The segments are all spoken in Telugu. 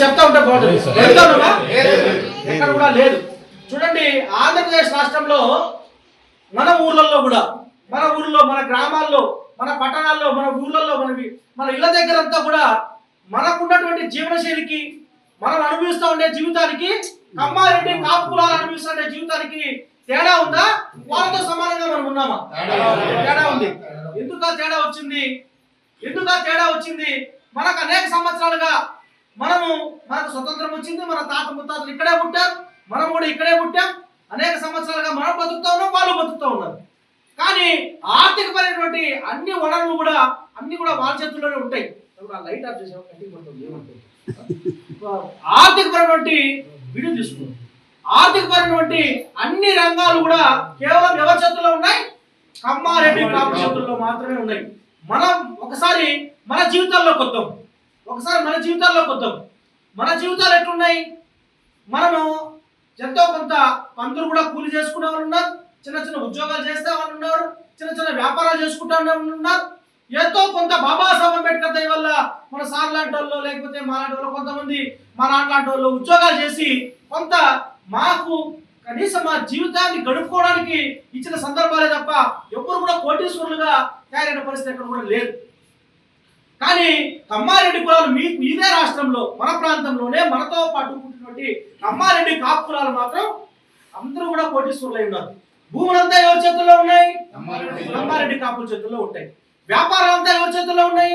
చెప్తా ఉంటే బాగుంటుంది? ఎక్కడ కూడా లేదు. చూడండి ఆంధ్రప్రదేశ్ రాష్ట్రంలో మన ఊర్లలో కూడా మన ఊర్లో మన గ్రామాల్లో మన పట్టణాల్లో మన ఊర్లలో మనకి మన ఇళ్ళ దగ్గర అంతా కూడా మనకున్నటువంటి జీవనశైలికి మనం అనుభవిస్తూ ఉండే జీవితానికి కమ్మారెడ్డి కాపు కులాలు అనుభవిస్తుండే జీవితానికి తేడా ఉందా? వాళ్ళతో సమానంగా మనం ఉన్నామా? తేడా ఉంది. ఎందుకు తేడా వచ్చింది? ఎందుకు తేడా వచ్చింది? మనకు అనేక సంవత్సరాలుగా మనము మనకు స్వతంత్రం వచ్చింది మన తాత ముత్తాతలు ఇక్కడే పుట్టారు మనం కూడా ఇక్కడే పుట్టాం. అనేక సంవత్సరాలుగా మనం బతుకుతా ఉన్నాం వాళ్ళు బతుకుతూ ఉన్నారు. కానీ ఆర్థికపరమైనటువంటి అన్ని వనరులు కూడా అన్ని కూడా వాళ్ళ చేతుల్లోనే ఉంటాయి. లైట్ ఆఫ్ చేసాం కంటికి ఆర్థికపరమైనటువంటి విడుదల తీసుకున్నాం ఆర్థికపరమైనటువంటి అన్ని రంగాలు కూడా కేవలం ఎవరి చేతుల్లో ఉన్నాయి? కమ్మారెడ్డి కాపు చేతుల్లో మాత్రమే ఉన్నాయి. మనం ఒకసారి మన జీవితాల్లో కొద్దాం ఒకసారి మన జీవితాల్లో వద్దాం మన జీవితాలు ఎట్లున్నాయి? మనము ఎంతో కొంత అందరూ కూడా కూలి చేసుకునే వాళ్ళు ఉన్నారు. చిన్న చిన్న ఉద్యోగాలు చేసే వాళ్ళు ఉన్నారు. చిన్న చిన్న వ్యాపారాలు చేసుకుంటా వాళ్ళు ఉన్నారు. ఎంతో కొంత బాబాసాహెబ్ అంబేద్కర్ దయ వల్ల మన సార్ లాంటి వాళ్ళు లేకపోతే మా లాంటి వాళ్ళు కొంతమంది మా నాన్న లాంటి వాళ్ళు ఉద్యోగాలు చేసి కొంత మాకు కనీసం మా జీవితాన్ని గడుపుకోవడానికి ఇచ్చిన సందర్భాలే తప్ప ఎవరు కూడా కోటీశ్వరులుగా తయారైన పరిస్థితి ఎక్కడ కూడా లేదు. కానీ కమ్మారెడ్డి కులాలు మీ ఇదే రాష్ట్రంలో మన ప్రాంతంలోనే మనతో పాటు పుట్టినటువంటి కమ్మారెడ్డి కాపు కులాలు మాత్రం అందరూ కూడా కోటీశ్వరులై ఉన్నారు. భూములంతా ఎవరి చేతుల్లో ఉన్నాయి? కమ్మారెడ్డి కాపుల చేతుల్లో ఉంటాయి. వ్యాపారాలంతా ఎవరి చేతుల్లో ఉన్నాయి?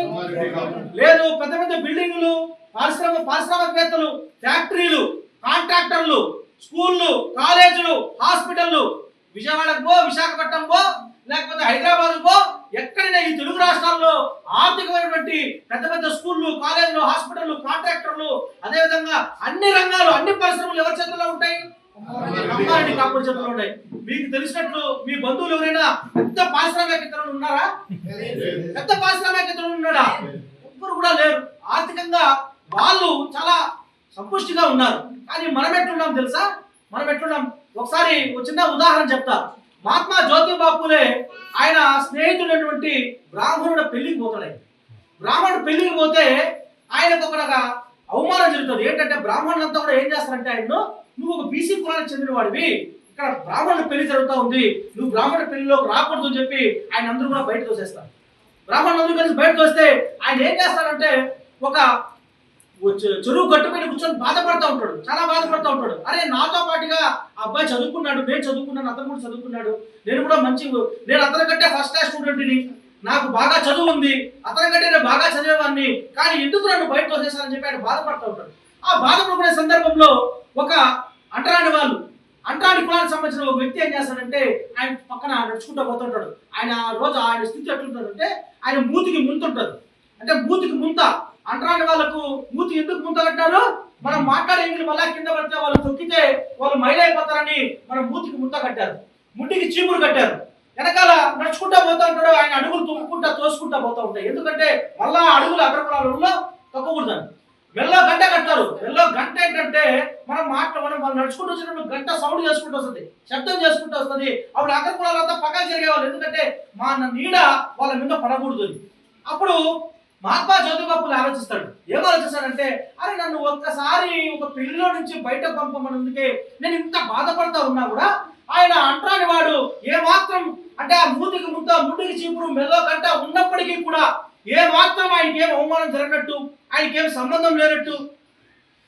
లేదు పెద్ద పెద్ద బిల్డింగులు పారిశ్రామిక పారిశ్రామికవేత్తలు ఫ్యాక్టరీలు కాంట్రాక్టర్లు స్కూళ్ళు కాలేజీలు హాస్పిటల్లు విజయవాడకు పో విశాఖపట్నం పో లేకపోతే హైదరాబాద్ పో. ఎక్కడైనా ఈ తెలుగు రాష్ట్రాల్లో ఆర్థికమైనటువంటి పెద్ద పెద్ద స్కూళ్ళు కాలేజీలు హాస్పిటల్లు కాంట్రాక్టర్లు అదేవిధంగా అన్ని రంగాలు అన్ని పరిశ్రమలు ఎవరి చేతుల్లో ఉంటాయి? అమ్మారెడ్డి కాపుడు చేతుల్లో ఉంటాయి. మీకు తెలిసినట్లు మీ బంధువులు ఎవరైనా పెద్ద పారిశ్రామికవేత్తలు ఉన్నారా? పెద్ద పారిశ్రామికవేత్తలు ఉన్నాడా? ఎవ్వరు కూడా లేరు. ఆర్థికంగా వాళ్ళు చాలా సంపుష్టిగా ఉన్నారు. కానీ మనం ఎట్లున్నాం తెలుసా? మనం ఎట్లున్నాం? ఒకసారి ఒక చిన్న ఉదాహరణ చెప్తా. మహాత్మా జ్యోతి బాపులే ఆయన స్నేహితుడైనటువంటి బ్రాహ్మణుడు పెళ్ళికి పోతాడు. బ్రాహ్మణుడు పెళ్ళికి పోతే ఆయనకు ఒక అవమానం జరుగుతుంది. ఏంటంటే బ్రాహ్మణులంతా కూడా ఏం చేస్తారంటే ఆయన నువ్వు ఒక బీసీ కులానికి చెందినవాడివి. ఇక్కడ బ్రాహ్మణుల పెళ్ళి జరుగుతూ ఉంది. నువ్వు బ్రాహ్మణ పెళ్ళిలోకి రాకూడదు అని చెప్పి ఆయన అందరూ కూడా బయట తోసేస్తారు. బ్రాహ్మణులందరూ కలిసి బయట తోస్తే ఆయన ఏం చేస్తారంటే ఒక చెరువు గట్టు మీద కూర్చొని బాధపడతా ఉంటాడు. చాలా బాధపడతా ఉంటాడు. అరే నాతో పాటుగా ఆ అబ్బాయి చదువుకున్నాడు నేను చదువుకున్నాను అతను కూడా చదువుకున్నాడు. నేను కూడా మంచి నేను అతని కంటే ఫస్ట్ క్లాస్ స్టూడెంట్ని నాకు బాగా చదువు ఉంది. అతని కంటే నేను బాగా చదివేవాడిని. కానీ ఎందుకు నన్ను బయట తోసేశారని చెప్పి ఆయన బాధపడతా ఉంటాడు. ఆ బాధపడుకునే సందర్భంలో ఒక అంటరాని వాళ్ళు అంటరాని కులానికి సంబంధించిన ఒక వ్యక్తి ఏం చేస్తాడంటే ఆయన పక్కన నడుచుకుంటూ పోతుంటాడు ఆయన ఆ రోజు ఆయన స్థితి ఎట్లుంటాడంటే ఆయన మూతికి ముంతుంటాడు అంటే మూతికి ముంత. అంటరాని వాళ్ళకు మూతి ఎందుకు ముంత కట్టారు మనం మాట్లాడే ఇంగ్లీష్ మళ్ళా కింద పడితే వాళ్ళు తొక్కితే వాళ్ళు మైలైపోతారని మనం మూతికి ముంత కట్టారు ముట్టికి చీపురు కట్టారు. వెనకాల నడుచుకుంటా పోతా ఉంటాడు ఆయన అడుగులు తుమ్ముకుంటా తోసుకుంటా పోతా ఉంటాయి. ఎందుకంటే మళ్ళా అడుగులు అగ్రకులాలలో తొక్కకూడదని మెల్లో గంట కట్టారు. మెల్లో గంట ఏంటంటే మనం మాట మనం వాళ్ళు నడుచుకుంటూ వచ్చినప్పుడు గంట సౌండ్ చేసుకుంటూ వస్తుంది శబ్దం చేసుకుంటూ వస్తుంది. అప్పుడు అగ్రకులాలంతా పక్కన జరిగేవాళ్ళు. ఎందుకంటే మా నీడ వాళ్ళ మీద పడకూడదు అప్పుడు మహాత్మా జ్యోతిబాబులు ఆలోచిస్తాడు. ఏం ఆలోచిస్తాడంటే అరే నన్ను ఒక్కసారి ఒక పిల్లో నుంచి బయట పంపమన్నందుకే నేను ఇంత బాధపడతా ఉన్నా కూడా ఆయన అంటాని వాడు ఏ మాత్రం అంటే ఆ మూతికి ముద్ద ముడికి చీపురు మెల్లో గంట ఉన్నప్పటికీ కూడా ఏ మాత్రం ఆయనకేం అవమానం జరగనట్టు ఆయనకేం సంబంధం లేనట్టు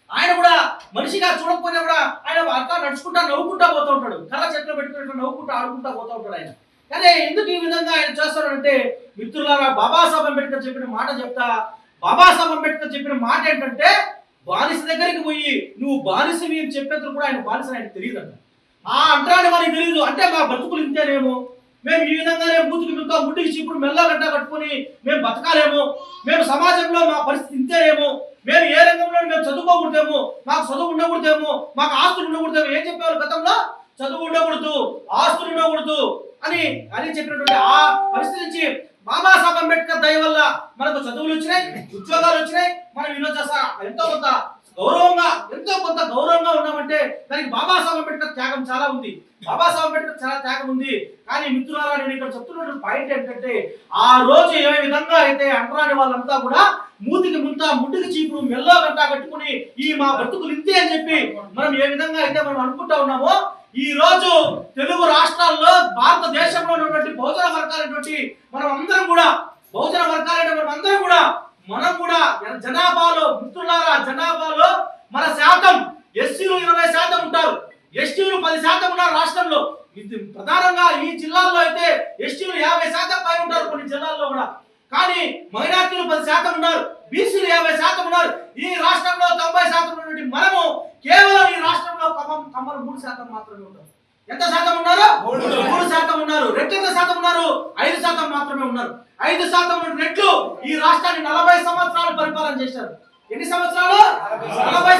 ఆయన కూడా మనిషిగా చూడకపోయినా కూడా ఆయన అట్లా నడుచుకుంటా నవ్వుకుంటా పోతూ ఉంటాడు. కళ్ళ చేతిలో పెట్టుకున్నట్టు నవ్వుకుంటా ఆడుకుంటా పోతూ ఉంటాడు ఆయన. కానీ ఎందుకు ఈ విధంగా ఆయన చేస్తారంటే మిత్రులారా బాబాసాహెబ్ అంబేద్కర్ చెప్పిన మాట చెప్తా. బాబాసాహెబ్ అంబేద్కర్ చెప్పిన మాట ఏంటంటే బానిస దగ్గరికి పోయి నువ్వు బానిసవి అని చెప్పేందుకు కూడా ఆయన బానిస ఆయన తెలియదంట. ఆ అంటరాని వారికి తెలియదు. అంటే మా బతుకులు ఇంతేనేమో. మేము ఈ విధంగానే బూతుకి మిగతా ముట్టికి చీపుడు మెల్ల కట్టుకుని కట్టుకొని మేము బతకాలేమో. మేము సమాజంలో మా పరిస్థితి ఇంతేనేమో. మేము ఏ రంగంలో మేము చదువుకోకూడదేమో. మాకు చదువు ఉండకూడదేమో. మాకు ఆస్తులు ఉండకూడదేమో. ఏం చెప్పేవాళ్ళు గతంలో? చదువు ఉండకూడదు ఆస్తులు ఉండకూడదు అని అని చెప్పినటువంటి ఆ పరిస్థితి నుంచి బాబాసాహెబ్ అంబేద్కర్ దయ వల్ల మనకు చదువులు వచ్చినాయి ఉద్యోగాలు వచ్చినాయి. మనం ఈరోజు అసలు ఎంతో కొంత గౌరవంగా ఎంతో కొంత గౌరవంగా ఉన్నామంటే దానికి బాబాసాహెబ్ అంబేద్కర్ త్యాగం చాలా ఉంది. బాబాసాహెబ్ అంబేద్కర్ చాలా త్యాగం ఉంది. కానీ మిత్రులారా నేను ఇక్కడ చెప్తున్నటువంటి పాయింట్ ఏంటంటే ఆ రోజు ఏ విధంగా అయితే అంటరాని వాళ్ళంతా కూడా మూతికి ముంత ముట్టుకి చీపుడు మెల్లో గంట కట్టుకుని ఈ మా బ్రతుకులు ఇంతే అని చెప్పి మనం ఏ విధంగా అయితే మనం అనుకుంటా ఉన్నామో ఈ రోజు తెలుగు రాష్ట్రాల్లో భారతదేశంలో ఉన్నటువంటి బహుజన వర్గాలైనటువంటి మనం అందరం కూడా బహుజన వర్గాలైనటువంటి అందరం కూడా మనం కూడా జనాభాలో మిత్రులారా జనాభాలో మన శాతం ఎస్సీలు ఇరవై శాతం ఉంటారు. ఎస్టీలు పది శాతం ఉన్నారు రాష్ట్రంలో. ఇది ప్రధానంగా ఈ జిల్లాల్లో అయితే ఎస్టీలు యాభై శాతం పై ఉంటారు కొన్ని జిల్లాల్లో. కానీ మైనార్టీలు పది శాతం ఉన్నారు బీసీలు యాభై శాతం ఉన్నారు. ఈ రాష్ట్రంలో తొంభై శాతం ఉన్నటువంటి మనము కేవలం ఈ రాష్ట్రంలో కమ్మం కమ్మలు మూడు శాతం మాత్రమే ఉన్నారు ఎంత శాతం ఉన్నారు? మూడు శాతం ఉన్నారు. రెట్టెంత శాతం ఉన్నారు? ఐదు శాతం మాత్రమే ఉన్నారు. ఐదు శాతం రెట్లు ఈ రాష్ట్రాన్ని నలభై సంవత్సరాలు పరిపాలన చేశారు. ఎన్ని సంవత్సరాలు? నలభై